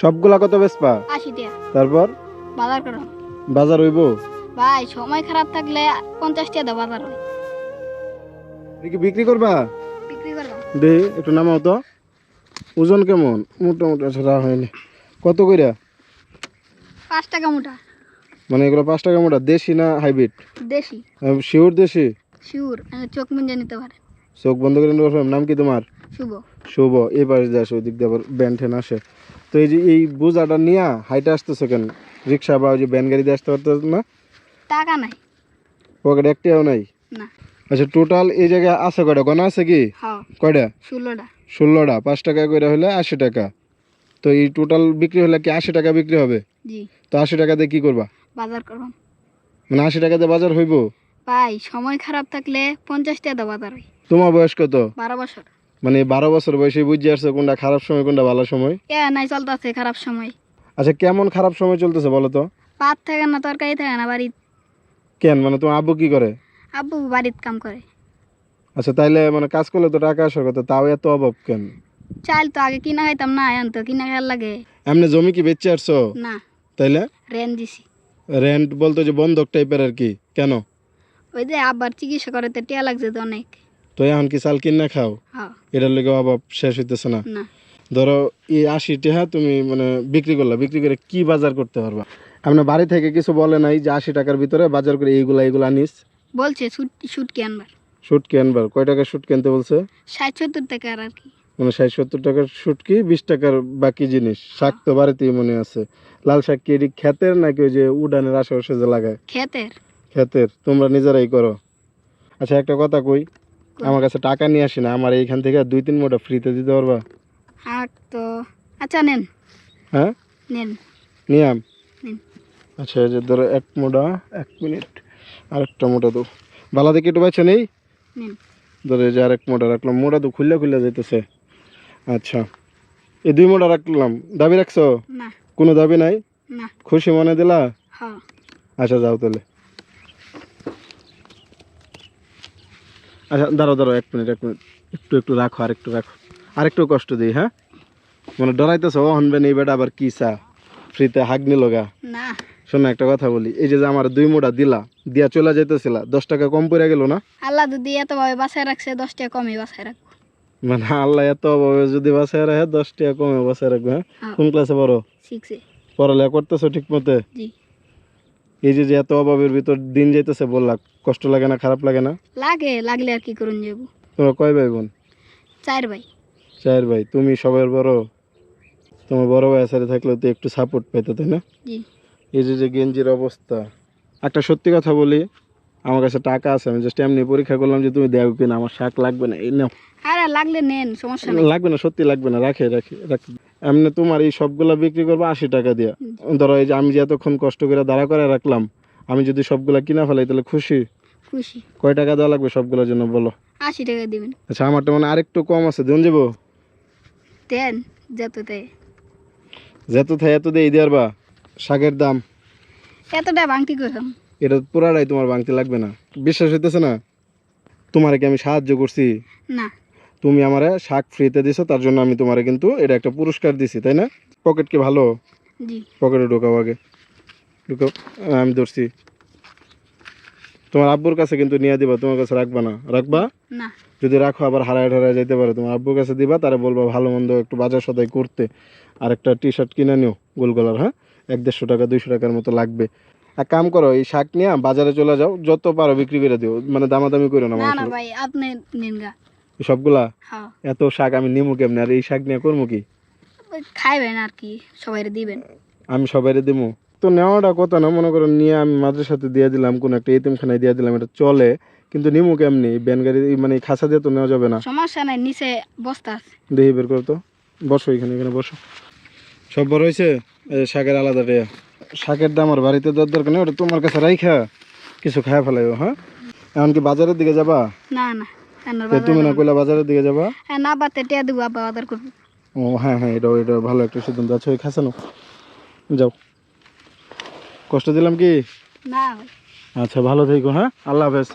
সবগুলা কত টাকা। তারপর? বাজার করো। বাজার হইব? ভাই সময় খারাপ থাকলে পঞ্চাশ টাকা দাও বাজার হয় কি বিক্রি করবা? বিক্রি করব। দে একটু নামাও তো। ওজন কেমন? মোটামুটি ছাড়া হয়নি। কত কইরা? পাঁচ টাকা মোটা। মানে এগুলো পাঁচ টাকা মোটা দেশি না হাইব্রিড? দেশি। শিওর দেশি? শিউর চোখ মুঞ্জে নিতে পারে। চোখ বন্ধ করে নেবার নাম কি তোমার? শুভ। শুভ। এই পাশে দিয়ে আসে ওই দিক দিয়ে আবার ব্যান ঠেন আসে। তো এই যে এই বোঝাটা নিয়ে হাইটে আসতেছো কেন? রিক্সা বা ওই যে ব্যান গাড়ি দিয়ে আসতে পারতো না? টাকা নাই। পকেটে একটিও নাই? না। আচ্ছা টোটাল এই জায়গায় আছে কয়টা? গনা আছে কি? হ্যাঁ। কয়টা? ষোলোটা। ষোলোটা। পাঁচ টাকা করে হলে আশি টাকা। তো এই টোটাল বিক্রি হলে কি আশি টাকা বিক্রি হবে? তো আশি টাকা দিয়ে কি করবা? বাজার করব। মানে আশি টাকা দিয়ে বাজার হইব? ভাই সময় খারাপ থাকলে পঞ্চাশ টাকা বাজার হয়। তোমার বয়স কত? বারো বছর। মানে বারো বছর বয়সে বুঝে আসছো কোনটা খারাপ সময় কোনটা ভালো সময়? নাই চলতেছে খারাপ সময়। আচ্ছা কেমন খারাপ সময় চলতেছে বলো তো? ভাত থাকে না তরকারি থাকে না বাড়িত। কেন? মানে তোমার আব্বু কি করে? আব্বু বাড়িত কাম করে। আচ্ছা তাইলে মানে কাজ করলে তো টাকা আসার কথা তাও এত অভাব কেন? চাল তো আগে কিনা খাইতাম না এখন তো কিনা খাইয়ার লাগে। এমনি জমি কি বেচে আসছো? না। তাইলে? রেন্ট দিছি। রেন্ট বলতো যে বন্ধক টাইপের আর কি কেন? ওই যে আবার চিকিৎসা করে তো টিয়া লাগছে তো অনেক। তো এখন কি চাল কিনে খাও? হ্যাঁ। এটার লেগে অভাব শেষ হইতেছে না? ধরো এই আশি টাকা তুমি মানে বিক্রি করলা বিক্রি করে কি বাজার করতে পারবা? আপনার বাড়ি থেকে কিছু বলে নাই যে আশি টাকার ভিতরে বাজার করে এইগুলা এইগুলা আনিস। বলছে শুট শুটকি আনবার। শুটকি আনবার। কয় টাকার শুট কিনতে বলছে? ষাট সত্তর টাকা আর কি। মানে ষাট সত্তর টাকার শুটকি বিশ টাকার বাকি জিনিস। শাক তো বাড়িতেই মনে আছে। লাল শাক কি ক্ষেতের নাকি ওই যে উডানের আশেপাশে যে লাগায়? খেতের ক্ষেতের। তোমরা নিজেরাই করো। আচ্ছা একটা কথা কই। আমার কাছে টাকা নিয়ে আসি না আমার এইখান থেকে দুই তিন মোটা ফ্রিতে দিতে পারবা? হাট তো আচ্ছা নেন। হ্যাঁ? নেন। নিয়াম আচ্ছা এই যে ধরো এক মোটা এক মিনিট আরেকটা মোটা তো বালা দেখে একটু বাচ্চা নেই? নেন। ধরো এই যে আরেক মোটা রাখলাম মোটা তো খুললে খুললে যেতেছে আচ্ছা এই দুই মোটা রাখলাম। দাবি রাখছো? না। কোনো দাবি নাই? খুশি মনে দিলা? হ্যাঁ। আচ্ছা যাও তাহলে। আচ্ছা দাঁড়াও দাঁড়াও এক মিনিট এক মিনিট। একটু একটু রাখো আর একটু রাখো। আর একটু কষ্ট দিই হ্যাঁ? মানে ডরাইতেছ ও হনবে নেই বেটা আবার কি চা? ফ্রিতে হাগ নিল গা? শোনো একটা কথা বলি। এই যে আমার দুই মোটা দিলা দিয়া চলে যাইতেছিলা দশ টাকা কম পড়ে গেল না? আল্লাহ যদি এতভাবে বাসায় রাখছে দশ টাকা কমই বাসায় রাখব। মানে আল্লাহ এত অভাবে যদি বাসায় রাখে দশ টাকা কমে বাসায় রাখবে হ্যাঁ? হ্যাঁ। কোন ক্লাসে পড়ো? পড়ালেখা করতেছো ঠিক মতে জি। এই যে যে এত অভাবের ভিতর দিন যাইতেছে বললা কষ্ট লাগে না খারাপ লাগে না? লাগে লাগলে আর কি করুন যাব। তোমরা কয় ভাই বোন চার ভাই। চার ভাই। তুমি সবার বড়? তোমার বড় ভাই আসারে থাকলে তো একটু সাপোর্ট পেতে তাই না? জি। এই যে যে গেঞ্জির অবস্থা। একটা সত্যি কথা বলি আমার কাছে টাকা আছে আমি জাস্ট এমনি পরীক্ষা করলাম যে তুমি দেও কিনা আমার শাক লাগবে না এই নাও। আরে লাগলে নেন সমস্যা নেই। লাগবে না সত্যি লাগবে না রাখে রাখে রাখে। এমনি তোমার এই সবগুলা বিক্রি করব আশি টাকা দিয়া। ধরো এই যে আমি যে এতক্ষণ কষ্ট করে দাঁড়া করে রাখলাম আমি যদি সবগুলা কিনা ফেলাই তাহলে খুশি? খুশি। কয় টাকা দেওয়া লাগবে সবগুলোর জন্য বলো? আশি টাকা দিবেন। আচ্ছা আমারটা মানে আরেকটু কম আছে দেন যাব? দেন যততে যেত থাকে এত দিয়ে দেওয়ার বা শাকের দাম। এতটা ভাঙতি করলাম এটা পুরাটাই তোমার ভাঙতে লাগবে না। বিশ্বাস হইতেছে না? তোমারে কি আমি সাহায্য করছি? না। তুমি আমারে শাক ফ্রিতে দিছো তার জন্য আমি তোমারে কিন্তু এটা একটা পুরস্কার দিছি তাই না? পকেট কি ভালো? জি। পকেটে ঢোকাও আগে। ঢোকাও। আমি ধরছি। তোমার আব্বুর কাছে কিন্তু নিয়ে দিবা তোমার কাছে রাখবা না। রাখবা? না। যদি রাখো আবার হারায় ঠারায় যেতে পারে। তোমার আব্বুর কাছে দিবা তারা বলবা ভালো মন্দ একটু বাজার সদাই করতে। আর একটা টি শার্ট কিনে নিও গোল গলার হ্যাঁ? এক দেড়শো টাকা দুইশো টাকার মতো লাগবে। এক কাম করো এই শাক নিয়ে বাজারে চলে যাও যত পারো বিক্রি করে দিও মানে দামাদামি করো না না না ভাই আপনি নিন গা। সবগুলা? হ্যাঁ। এত শাক আমি নিমু কেমনে? আর এই শাক নিয়ে করব কি? খাইবেন আর কি সবাই দিবেন। আমি সবাই দিমু। তো নেওয়াটা কথা না মনে করো নিয়ে আমি মাদ্রাসাতে দিয়ে দিলাম কোন একটা এতিমখানায় দিয়ে দিলাম এটা চলে কিন্তু নিমু কেমনি? ব্যান গাড়ি মানে খাসা দিয়ে তো নেওয়া যাবে না। সমস্যা নাই নিচে বস্তা আছে। দেখি বের করো তো। বসো এখানে এখানে বসো। সব বড় হয়েছে? এই শাকের আলাদা রে শাকের দাম আর বাড়িতে দেওয়ার দরকার নেই ওটা তোমার কাছে রাইখা। কিছু খায়া ফেলাইও হ্যাঁ? এমনকি বাজারের দিকে যাবা? না না তুমি না কইলা বাজারের দিকে যাবা? হ্যাঁ না বাতে টিয়া দেবো আবার বাজার করব। ও হ্যাঁ হ্যাঁ এটা এটা ভালো একটা সিদ্ধান্ত আছে ওই খাসানো যাও। কষ্ট দিলাম কি? না। আচ্ছা ভালো থেকো হ্যাঁ? আল্লাহ হাফেজ।